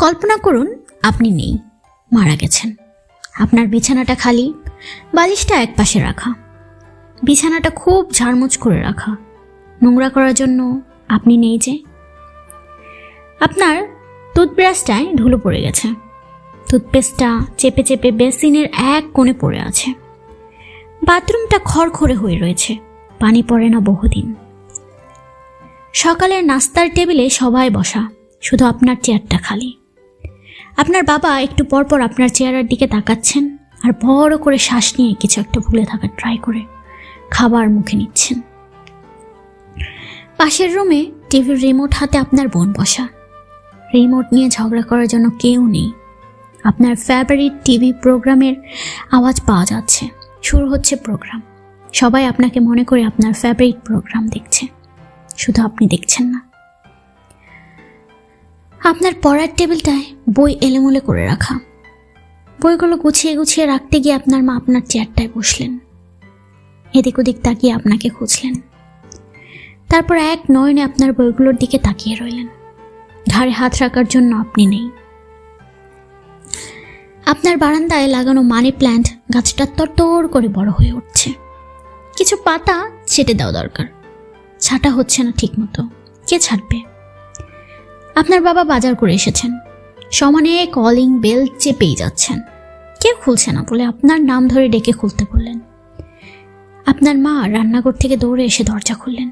কল্পনা করুন আপনি নেই, মারা গেছেন। আপনার বিছানাটা খালি, বালিশটা এক পাশে রাখা। বিছানাটা খুব ঝাড়মুছ করে রাখা। নোংরা করার জন্য আপনি নেই যে। আপনার টুথব্রাশটায় ধুলো পড়ে গেছে। টুথপেস্টটা চেপে চেপে বেসিনের এক কোণে পড়ে আছে। বাথরুমটা খড়খড়ে হয়ে রয়েছে। পানি পড়ে না বহুদিন। সকালের নাস্তার টেবিলে সবাই বসা, শুধু আপনার চেয়ারটা খালি। আপনার বাবা একটু পরপর আপনার চেহারার দিকে তাকাচ্ছেন আর বড় করে শ্বাস নিয়ে কিছু একটা ভুলে থাকার ট্রাই করে খাবার মুখে নিচ্ছেন। পাশের রুমে টিভির রিমোট হাতে আপনার বোন বসা। রিমোট নিয়ে ঝগড়া করার জন্য কেউ নেই। আপনার ফেভারিট টিভি প্রোগ্রামের আওয়াজ পাওয়া যাচ্ছে। শুরু হচ্ছে প্রোগ্রাম সবাই আপনাকে মনে করে আপনার ফেভারিট প্রোগ্রাম দেখছে। শুধু আপনি দেখছেন না। আপনার পড়ার টেবিলটায় বই এলোমেলো করে রাখা। বইগুলো গুছিয়ে গুছিয়ে রাখতে গিয়ে আপনার মা আপনার চেয়ারটায় বসলেন। এদিক ওদিক তাকিয়ে আপনাকে খুঁজলেন। তারপর এক নয়নে আপনার বইগুলোর দিকে তাকিয়ে রইলেন। ঘাড়ে হাত রাখার জন্য আপনি নেই। আপনার বারান্দায় লাগানো মানি প্ল্যান্ট গাছটা তরতর করে বড় হয়ে উঠছে। কিছু পাতা ছেটে দেওয়া দরকার। ছাটা হচ্ছে না ঠিকমতো। কে ছাড়বে আপনার বাবা বাজার করে এসেছেন। সমানে কলিং বেল চেপেই যাচ্ছেন। কেউ খুলছে না বলে আপনার নাম ধরে ডেকে খুলতে বললেন। আপনার মা রান্নাঘর থেকে দৌড়ে এসে দরজা খুললেন।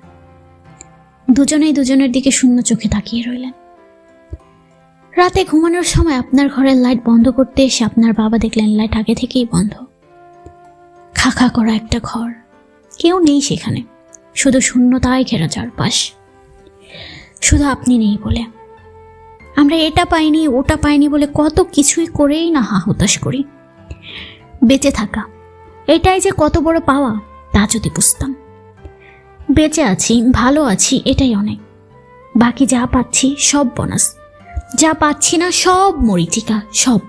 দুজনেই দুজনের দিকে শূন্য চোখে তাকিয়ে রইলেন। রাতে ঘুমানোর সময় আপনার ঘরের লাইট বন্ধ করতে এসে আপনার বাবা দেখলেন লাইট আগে থেকেই বন্ধ। খা খা করা একটা ঘর। কেউ নেই সেখানে। শুধু শূন্যতায় ঘেরা চারপাশ। শুধু আপনি নেই বলে। আমরা এটা পাইনি, ওটা পাইনি বলে কত কিছুই করেই না হা হতাশ করি। বেঁচে থাকা, এটাই যে কত বড় পাওয়া, তা যদি বুঝতাম। বেঁচে আছি, ভালো আছি, এটাই অনেক। বাকি যা পাচ্ছি সব বোনাস যা পাচ্ছি না সব মরিচিকা, সব।